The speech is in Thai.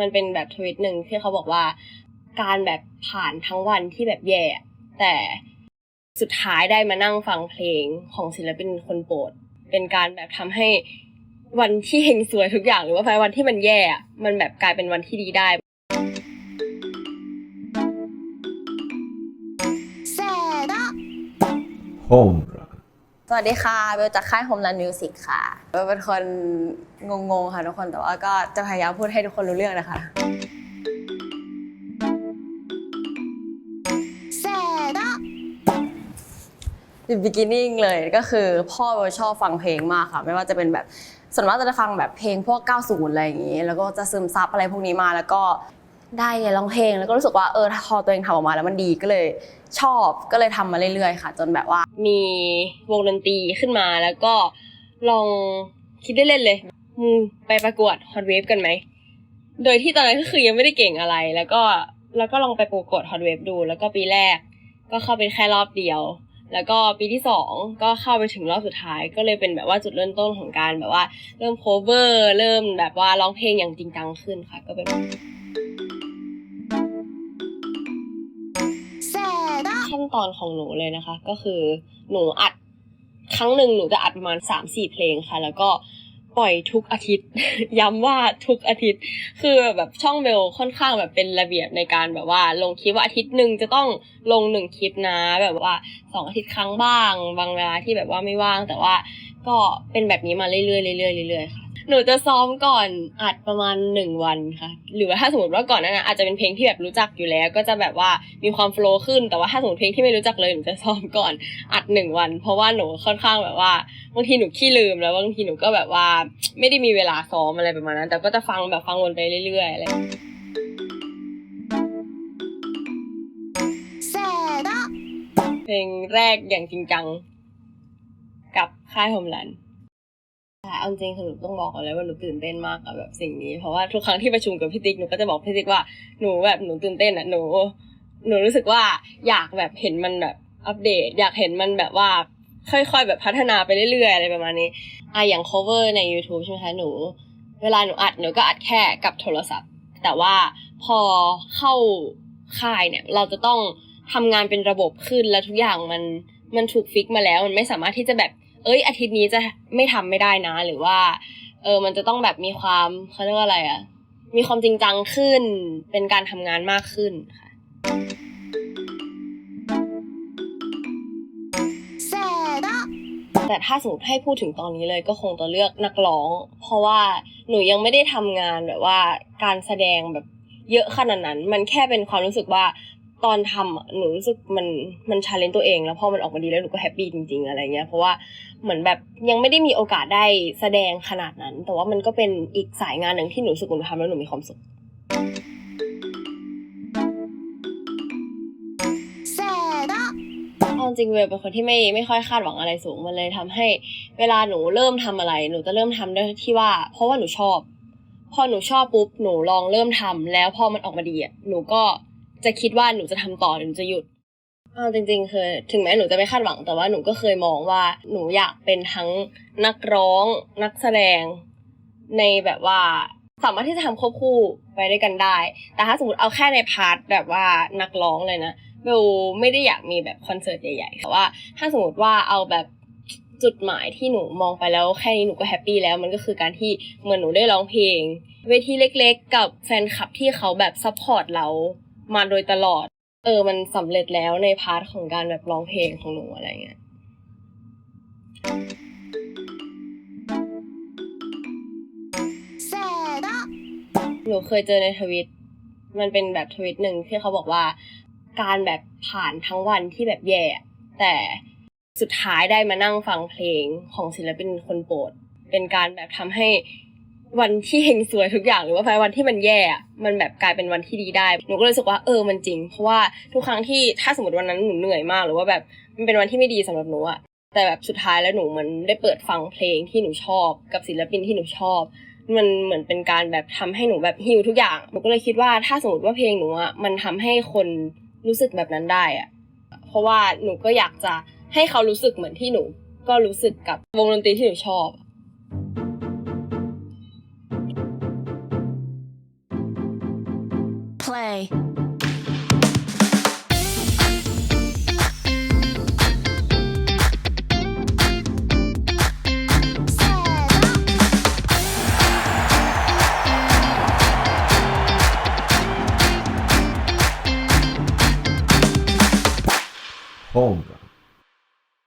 มันเป็นแบบทวิตหนึ่งที่เขาบอกว่า การแบบผ่านทั้งวันที่แบบแย่ แต่สุดท้ายได้มานั่งฟังเพลงของศิลปินคนโปรด เป็นการแบบทำให้วันที่เฮงสวยทุกอย่างหรือว่าวันที่มันแย่ มันแบบกลายเป็นวันที่ดีได้โฮม วัสดีค่ะเบลจากค่าย Homeland Music ค่ะเบลเป็นคนงงๆค่ะทุกคนแต่ว่าก็จะพยายามพูดให้ทุกคนรู้เรื่องนะคะせーの The beginning เลยก็คือพ่อเบลชอบฟังเพลงมากค่ะ ไม่ว่าจะเป็นแบบส่วนมากจะฟังแบบเพลงพวก 90 อะไรอย่างนี้ แล้วก็จะซึมซับอะไรพวกนี้มาแล้วก็ ได้เรียนร้องเพลงแล้วก็รู้สึกว่าเออพอตัวเองทำออกมาแล้วมันดีก็เลยชอบก็เลยทำมาเรื่อยๆค่ะ จนแบบว่า มีวงดนตรีขึ้นมาแล้วก็ลองคิดได้เล่นๆเลยมึงไปประกวดฮอตเวฟกันไหม โดยที่ตอนนั้นก็คือยังไม่ได้เก่งอะไร แล้วก็แล้วก็ลองไปประกวดฮอตเวฟดู แล้วก็ปีแรก ก็เข้าไปแค่รอบเดียว แล้วก็ปีที่สองก็เข้าไปถึงรอบสุดท้าย ก็เลยเป็นแบบว่าจุดเริ่มต้นของการแบบว่า เริ่มโคเวอร์ เริ่มแบบว่าร้องเพลงอย่างจริงจังขึ้นค่ะ ก็เป็น ขั้นตอนของหนูเลยนะคะ ก็คือหนูอัดครั้งหนึ่งหนูจะอัดประมาณสามสี่เพลงค่ะ แล้วก็ปล่อยทุกอาทิตย์ ย้ำว่าทุกอาทิตย์ คือแบบช่องเบลค่อนข้างแบบเป็นระเบียบในการแบบว่า ลงคลิปว่าอาทิตย์หนึ่งจะต้องลงหนึ่งคลิปนะ แบบว่าสองอาทิตย์ครั้งบ้าง บางเวลาที่แบบว่าไม่ว่าง แต่ว่าก็เป็นแบบนี้มาเรื่อยๆเรื่อยๆเรื่อยๆค่ะ หนูจะซ้อมก่อนอัดประมาณหนึ่งวันค่ะ หรือว่าถ้าสมมติว่าก่อนหนานั้นอาจจะเป็นเพลงที่แบบรู้จักอยู่แล้ว ก็จะแบบว่ามีความโฟล์ขึ้น แต่ว่าถ้าสมมติเพลงที่ไม่รู้จักเลยหนูจะซ้อมก่อนอัดหนึ่งวัน เพราะว่าหนูค่อนข้างแบบว่าบางทีหนูขี้ลืมแล้วบางทีหนูก็แบบว่าไม่ได้มีเวลาซ้อมอะไรประมาณนั้น แต่ก็จะฟังแบบฟังวนไปเรื่อยๆอะไรせーのเพลงแรกอย่างจริงจัง กับค่ายโฮมแลนด์ เอาจริงคือหนูต้องบอกก่อนเลยว่าหนูตื่นเต้นมากกับแบบสิ่งนี้ เพราะว่าทุกครั้งที่ประชุมกับพี่ติ๊กหนูก็จะบอกพี่ติ๊กว่าหนูแบบหนูตื่นเต้นอะหนู หนูรู้สึกว่าอยากแบบเห็นมันแบบอัปเดต อยากเห็นมันแบบว่าค่อยๆ แบบพัฒนาไปเรื่อยๆ อะไรประมาณนี้อะอย่าง cover ใน YouTube ใช่ไหมคะหนู เวลาหนูอัดหนูก็อัดแค่กับโทรศัพท์ แต่ว่าพอเข้าค่ายเนี่ยเราจะต้องทำงานเป็นระบบขึ้นแล้วทุกอย่างมันมันถูกฟิกมาแล้ว มันไม่สามารถที่จะแบบ เอ้ย อาทิตย์นี้จะไม่ทำไม่ได้นะ หรือว่า เออ มันจะต้องแบบมีความเขาเรียกว่าอะไรอะมีความจริงจังขึ้น เป็นการทำงานมากขึ้นค่ะแต่ถ้าสมมติให้พูดถึงตอนนี้เลยก็คงจะเลือกนักร้อง เพราะว่าหนูยังไม่ได้ทำงานแบบว่าการแสดงแบบเยอะขนาดนั้น มันแค่เป็นความรู้สึกว่า ตอนทำอะหนูรู้สึกมันมันชาเลนตัวเอง แล้วพอมันออกมาดีแล้วหนูก็แฮปปี้จริง ๆ อะไรเงี้ยเพราะว่าเหมือนแบบยังไม่ได้มีโอกาสได้แสดงขนาดนั้น แต่ว่ามันก็เป็นอีกสายงานหนึ่งที่หนูรู้สึกว่าหนูทำแล้วหนูมีความสุขせーのเอาจริงเวลเป็นคนที่ไม่ไม่ค่อยคาดหวังอะไรสูงมันเลยทำให้ เวลาหนูเริ่มทำอะไร หนูจะเริ่มทำด้วยที่ว่า เพราะว่าหนูชอบ พอหนูชอบปุ๊บหนูลองเริ่มทำแล้วพอมันออกมาดีอะหนูก็ จะคิดว่าหนูจะทำต่อหรือหนูจะหยุดเอาจริงๆคือถึงแม้หนูจะไม่คาดหวังแต่ว่าหนูก็เคยมองว่าหนูอยากเป็นทั้งนักร้อง นักแสดง ในแบบว่าสามารถที่จะทำควบคู่ไปด้วยกันได้ แต่ถ้าสมมติเอาแค่ในพาร์ทแบบว่านักร้องเลยนะเบลไม่ได้อยากมีแบบคอนเสิร์ตใหญ่ๆแต่ว่าถ้าสมมติว่าเอาแบบจุดหมายที่หนูมองไปแล้วแค่นี้หนูก็แฮปปี้แล้วมันก็คือการที่เหมือนหนูได้ร้องเพลง เวทีเล็กๆ กับแฟนคลับที่เขาแบบซัพพอร์ตเรา มาโดยตลอด เออ มันสำเร็จแล้วในพาร์ทของการแบบร้องเพลงของหนูอะไรเงี้ยหนูเคยเจอในทวิต มันเป็นแบบทวิตหนึ่งที่เขาบอกว่า การแบบผ่านทั้งวันที่แบบแย่ แต่สุดท้ายได้มานั่งฟังเพลงของศิลปินคนโปรด เป็นการแบบทำให้ วันที่เฮงสวยทุกอย่างหรือว่าวันที่มันแย่ มันแบบกลายเป็นวันที่ดีได้ หนูก็เลยรู้สึกว่าเออมันจริง เพราะว่าทุกครั้งที่ถ้าสมมติวันนั้นหนูเหนื่อยมาก หรือว่าแบบมันเป็นวันที่ไม่ดีสำหรับหนูอะแต่แบบสุดท้ายแล้วหนูมันได้เปิดฟังเพลงที่หนูชอบ กับศิลปินที่หนูชอบ มันเหมือนเป็นการแบบทำให้หนูแบบฮิลทุกอย่าง หนูก็เลยคิดว่าถ้าสมมติว่าเพลงหนูอะมันทำให้คนรู้สึกแบบนั้นได้อะเพราะว่าหนูก็อยากจะให้เขารู้สึกเหมือนที่หนู ก็รู้สึกกับวงดนตรีที่หนูชอบ Honra.